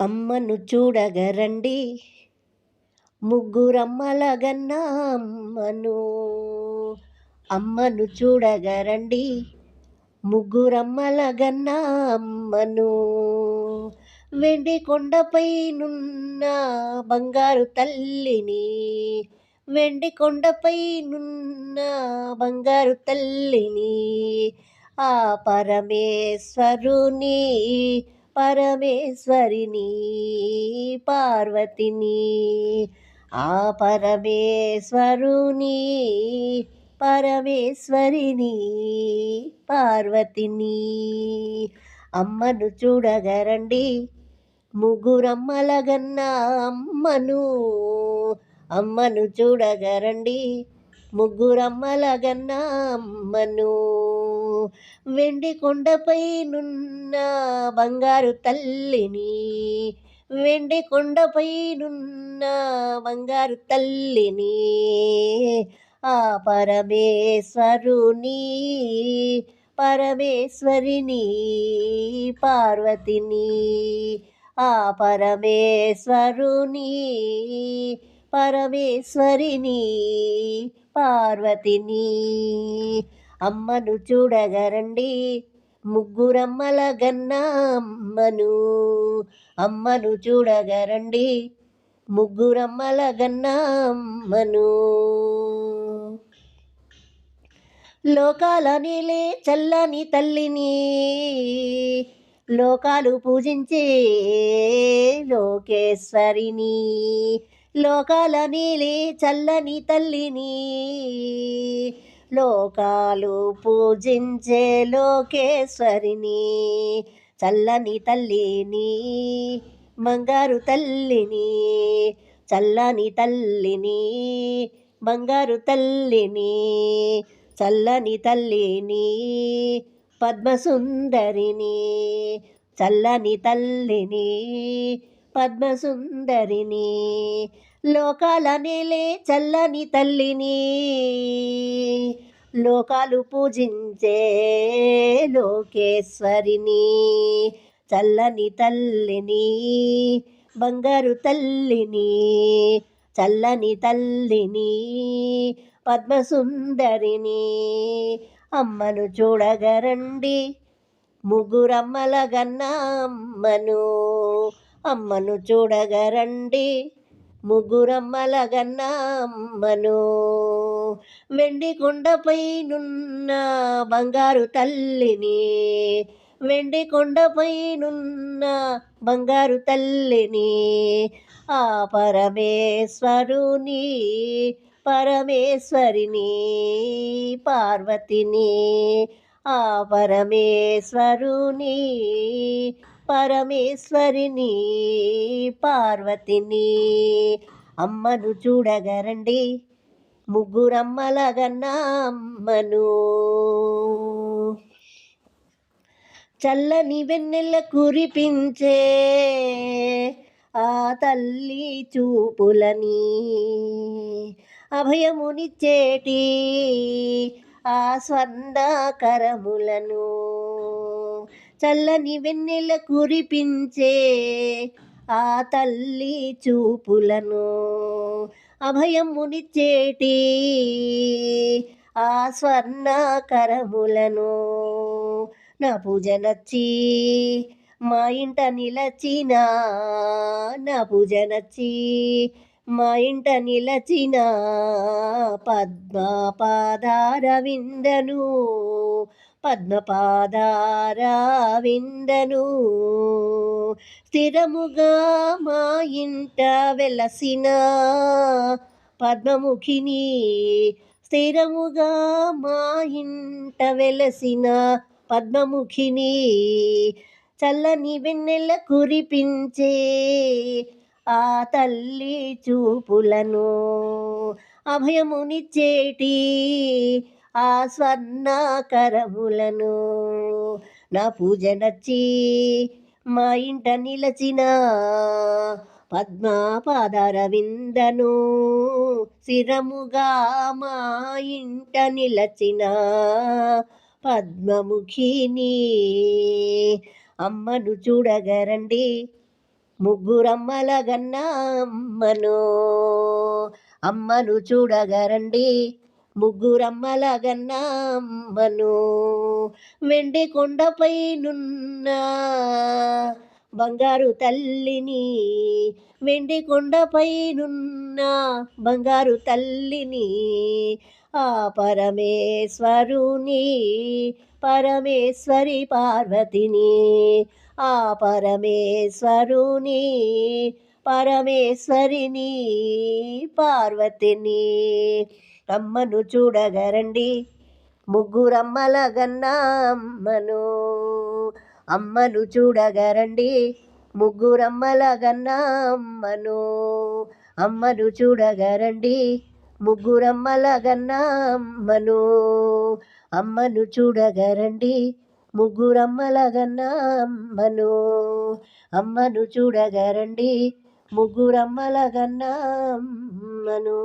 అమ్మను చూడగరండి. ముగ్గురమ్మలగన్న అమ్మను. అమ్మను చూడగరండి. ముగ్గురమ్మలగన్న అమ్మను. వెండి కొండపై నున్న బంగారు తల్లిని. వెండి కొండపై నున్న బంగారు తల్లిని. ఆ పరమేశ్వరుని పరమేశ్వరిని పార్వతిని. ఆ పరమేశ్వరుని పరమేశ్వరిని పార్వతిని. అమ్మను చూడగరండి ముగ్గురమ్మలగన్న అమ్మను. అమ్మను చూడగరండి ముగ్గురమ్మలగన్న అమ్మను. వెండి కొండపై నున్న బంగారు తల్లిని. వెండి కొండపై నున్న బంగారు తల్లిని. ఆ పరమేశ్వరుని పరమేశ్వరిని పార్వతిని. ఆ పరమేశ్వరుని పరమేశ్వరిని పార్వతిని. అమ్మను చూడగరండి. ముగ్గురమ్మల గన్నా అమ్మను అమ్మను చూడగరండి. ముగ్గురమ్మల గన్నా అమ్మను లోకాల నీలే చల్లని తల్లిని లోకాలు పూజించే లోకేశ్వరిని. లోకాల నీలే చల్లని తల్లిని లోకాలు పూజించే లోకేశ్వరిని. చల్లని తల్లిని బంగారు తల్లిని చల్లని తల్లిని బంగారు తల్లిని చల్లని తల్లిని పద్మసుందరిని చల్లని తల్లిని పద్మసుందరిని లోకాల నేలే చల్లని తల్లిని. లోకాలు పూజించే లోకేశ్వరిని చల్లని తల్లిని బంగారు తల్లిని చల్లని తల్లిని పద్మసుందరిని. అమ్మను చూడగరండి ముగ్గురమ్మల గన్న అమ్మను అమ్మను చూడగరండి. ముగ్గురమ్మలగన్న అమ్మను. వెండి కొండపై నున్న బంగారు తల్లిని. వెండి కొండపై నున్న బంగారు తల్లిని. ఆ పరమేశ్వరుని పరమేశ్వరిని పార్వతిని. ఆ పరమేశ్వరుని పరమేశ్వరిని పార్వతిని అమ్మను చూడగరండి. ముగ్గురమ్మలగన్నా అమ్మను చల్లని వెన్నెల కురిపించే ఆ తల్లి చూపులని అభయమునిచ్చేటి ఆ స్వర్ణకరములను. చల్లని వెన్నెల కురిపించే ఆ తల్లి చూపులను అభయమునిచ్చేటి ఆ స్వర్ణకరములను నా పూజ నచ్చి మా ఇంట నిలచిన నా పూజ నచ్చి మా ఇంట నిలచిన పద్మపాదార విందను పద్మపాదార విందను స్థిరముగా మా ఇంట వెలసిన పద్మముఖిని. స్థిరముగా మా ఇంట వెలసిన పద్మముఖిని. చల్లని వెన్నెల కురిపించే ఆ తల్లి చూపులను అభయమునిచ్చేటి ఆ స్వర్ణాకరములను నా పూజ నచ్చి మా ఇంట నిలచిన పద్మాపాదరవిందను శిరముగా మా ఇంట నిలచిన పద్మముఖిని అమ్మను చూడగరండి. ముగ్గురమ్మల గన్న అమ్మను అమ్మను చూడగరండి. ముగ్గురమ్మల గన్నమ్మను వెండి కొండపై నున్న బంగారు తల్లిని. వెండి కొండపై నున్న బంగారు తల్లిని. ఆ పరమేశ్వరుని పరమేశ్వరి పార్వతిని. ఆ పరమేశ్వరుని పరమేశ్వరిని పార్వతిని అమ్మను చూడగరండి. ముగ్గురమ్మల గన్నా అమ్మను అమ్మను చూడగరండి. ముగ్గురమ్మల గన్నా అమ్మను అమ్మను చూడగరండి. ముగ్గురమ్మల గన్నా అమ్మను అమ్మను చూడగరండి. ముగ్గురమ్మల గన్నా అమ్మను అమ్మను చూడగరండి. ముగ్గురమ్మల గన్నమ్మను